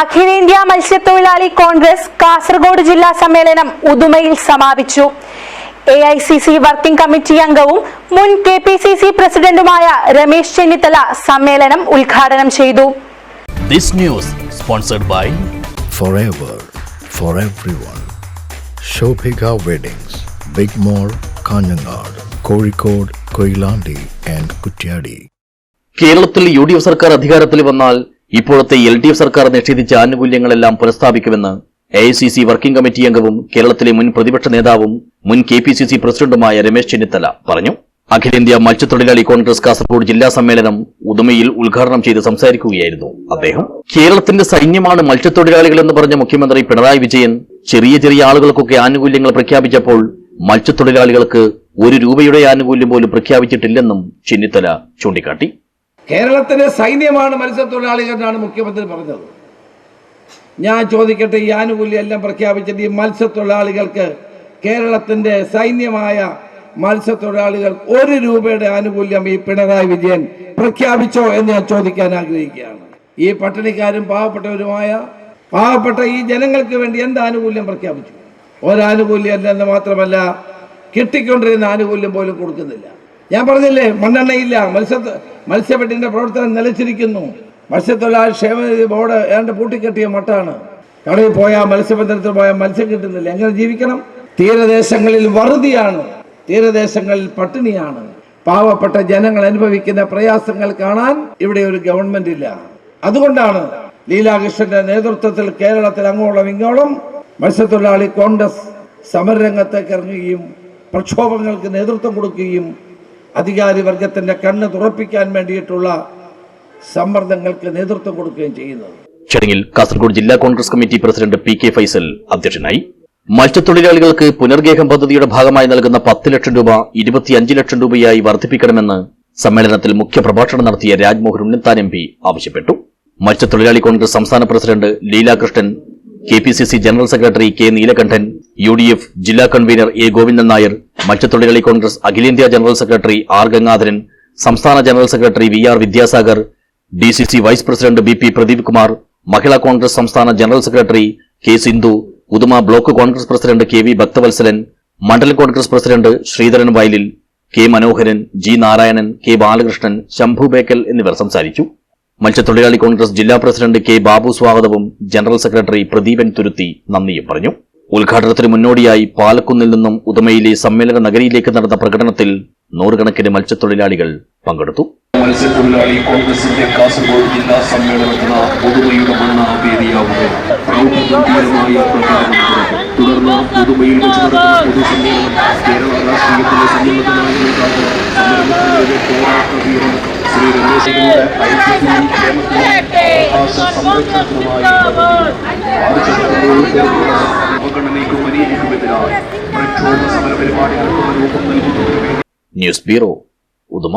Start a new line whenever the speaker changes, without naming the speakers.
അഖിലേന്ത്യാ മത്സ്യത്തൊഴിലാളി കോൺഗ്രസ് കാസർഗോഡ് ജില്ലാ സമ്മേളനം ഉദുമയിൽ സമാപിച്ചു A I C C working committee അംഗവും മുൻ കെ പി സി സി പ്രസിഡന്റുമായ രമേശ് ചെന്നിത്തല സമ്മേളനം ഉദ്ഘാടനം ചെയ്തു
This news sponsored by
forever for everyone. Shobhika Weddings, Big Mall, Kanyanad, Kozhikode, Koilandi and Kutyadi.
കേരളത്തിൽ യു ഡി എഫ് സർക്കാർ അധികാരത്തിൽ വന്നാൽ ഇപ്പോഴത്തെ എൽ ഡി എഫ് സർക്കാർ നിഷേധിച്ച ആനുകൂല്യങ്ങളെല്ലാം പുനഃസ്ഥാപിക്കുമെന്ന് A I C C working committee അംഗവും കേരളത്തിലെ മുൻ പ്രതിപക്ഷ നേതാവും മുൻ കെ പി സി സി പ്രസിഡന്റുമായ രമേശ് ചെന്നിത്തല പറഞ്ഞു. അഖിലേന്ത്യാ മത്സ്യത്തൊഴിലാളി കോൺഗ്രസ് കാസർഗോഡ് ജില്ലാ സമ്മേളനം ഉദുമയിൽ ഉദ്ഘാടനം ചെയ്ത് സംസാരിക്കുകയായിരുന്നു അദ്ദേഹം. കേരളത്തിന്റെ സൈന്യമാണ് മത്സ്യത്തൊഴിലാളികളെന്ന് പറഞ്ഞ മുഖ്യമന്ത്രി പിണറായി വിജയൻ ചെറിയ ചെറിയ ആളുകൾക്കൊക്കെ ആനുകൂല്യങ്ങൾ പ്രഖ്യാപിച്ചപ്പോൾ മത്സ്യത്തൊഴിലാളികൾക്ക് ഒരു രൂപയുടെ ആനുകൂല്യം പോലും പ്രഖ്യാപിച്ചിട്ടില്ലെന്നും ചെന്നിത്തല ചൂണ്ടിക്കാട്ടി.
കേരളത്തിലെ സൈന്യമാണ് മത്സ്യത്തൊഴിലാളികൾ എന്നാണ് മുഖ്യമന്ത്രി പറഞ്ഞത്. ഞാൻ ചോദിക്കട്ടെ ഈ ആനുകൂല്യം എല്ലാം പ്രഖ്യാപിച്ചിട്ട് ഈ മത്സ്യത്തൊഴിലാളികൾക്ക് കേരളത്തിന്റെ സൈന്യമായ മത്സ്യത്തൊഴിലാളികൾ ഒരു രൂപയുടെ ആനുകൂല്യം ഈ പിണറായി വിജയൻ പ്രഖ്യാപിച്ചോ എന്ന് ഞാൻ ചോദിക്കാൻ ആഗ്രഹിക്കുകയാണ്. ഈ പട്ടിണിക്കാരും പാവപ്പെട്ടവരുമായ പാവപ്പെട്ട ഈ ജനങ്ങൾക്ക് വേണ്ടി എന്ത് ആനുകൂല്യം പ്രഖ്യാപിച്ചു? ഒരാനുകൂല്യം അല്ലെന്ന് മാത്രമല്ല കിട്ടിക്കൊണ്ടിരുന്ന ആനുകൂല്യം പോലും കൊടുക്കുന്നില്ല. ഞാൻ പറഞ്ഞില്ലേ മണ്ണെണ്ണയില്ല. മത്സ്യ മത്സ്യബെഡിന്റെ പ്രവർത്തനം നിലച്ചിരിക്കുന്നു. മത്സ്യത്തൊഴിലാളി ക്ഷേമനിധി ബോർഡ് ഏതാണ്ട് പൂട്ടിക്കെട്ടിയ മട്ടാണ്. കടയിൽ പോയാൽ മത്സ്യബന്ധനത്തിൽ പോയാൽ മത്സ്യം കിട്ടുന്നില്ല. എങ്ങനെ ജീവിക്കണം? തീരദേശങ്ങളിൽ വറുതിയാണ്. തീരദേശങ്ങളിൽ പട്ടിണിയാണ്. പാവപ്പെട്ട ജനങ്ങൾ അനുഭവിക്കുന്ന പ്രയാസങ്ങൾ കാണാൻ ഇവിടെ ഒരു ഗവൺമെന്റ് ഇല്ല. അതുകൊണ്ടാണ് ലീലാകൃഷ്ണന്റെ നേതൃത്വത്തിൽ കേരളത്തിൽ അങ്ങോളം ഇങ്ങോളം മത്സ്യത്തൊഴിലാളി കോൺഗ്രസ് സമരരംഗത്തേക്ക് ഇറങ്ങുകയും പ്രക്ഷോഭങ്ങൾക്ക് നേതൃത്വം കൊടുക്കുകയും അധികാരി വർഗത്തിന്റെ കണ്ണ് തുറപ്പിക്കാൻ വേണ്ടിയിട്ടുള്ള സമ്മർദ്ദങ്ങൾക്ക് നേതൃത്വം കൊടുക്കുകയും ചെയ്യുന്നത്.
ചടങ്ങിൽ കാസർഗോഡ് ജില്ലാ Congress committee president P K Faisal അധ്യക്ഷനായി. മത്സ്യത്തൊഴിലാളികൾക്ക് പുനർഗേഹം പദ്ധതിയുടെ ഭാഗമായി നൽകുന്ന പത്ത് ലക്ഷം രൂപ ഇരുപത്തിയഞ്ച് ലക്ഷം രൂപയായി വർദ്ധിപ്പിക്കണമെന്ന് സമ്മേളനത്തിൽ മുഖ്യപ്രഭാഷണം നടത്തിയ രാജ്മോഹൻ ഉണ്ണിത്താൻ എം പി ആവശ്യപ്പെട്ടു. മത്സ്യത്തൊഴിലാളി കോൺഗ്രസ് സംസ്ഥാന president Leelakrishnan K P C C general secretary K Neelakandan U D F ജില്ലാ കൺവീനർ എ ഗോവിന്ദൻ നായർ മത്സ്യത്തൊഴിലാളി കോൺഗ്രസ് അഖിലേന്ത്യാ ജനറൽ സെക്രട്ടറി ആർ ഗംഗാധരൻ സംസ്ഥാന general secretary V R Vidyasagar D C C vice president B P Pradeep Kumar Mahila Congress സംസ്ഥാന general secretary K Sindhu Uduma block Congress president K V Bhakthavalsalan മണ്ഡലം Congress president Sreedharan Vayalil K Manoharan G Narayanan K Balakrishnan Shambhu Bekal എന്നിവർ സംസാരിച്ചു. മത്സ്യത്തൊഴിലാളി കോൺഗ്രസ് ജില്ലാ president K Babu സ്വാഗതവും general secretary Pradeepan തുരുത്തി നന്ദിയും പറഞ്ഞു. ഉദ്ഘാടനത്തിന് മുന്നോടിയായി പാലക്കുന്നിൽ നിന്നും ഉദമയിലെ സമ്മേളന നഗരിയിലേക്ക് നടന്ന പ്രകടനത്തിൽ നൂറുകണക്കിന് മത്സ്യത്തൊഴിലാളികൾ പങ്കെടുത്തു.
മത്സ്യത്തൊഴിലാളി കോൺഗ്രസിന്റെ കാസർഗോഡ് ജില്ലാ സമ്മേളനത്തിന് പുതുമയുടെ മണ്ണ വേദിയാവുക. തുടർന്ന് പുതുമയിൽ വെച്ച് നടക്കുന്ന
ന്യൂസ് ബ്യൂറോ ഉദുമ.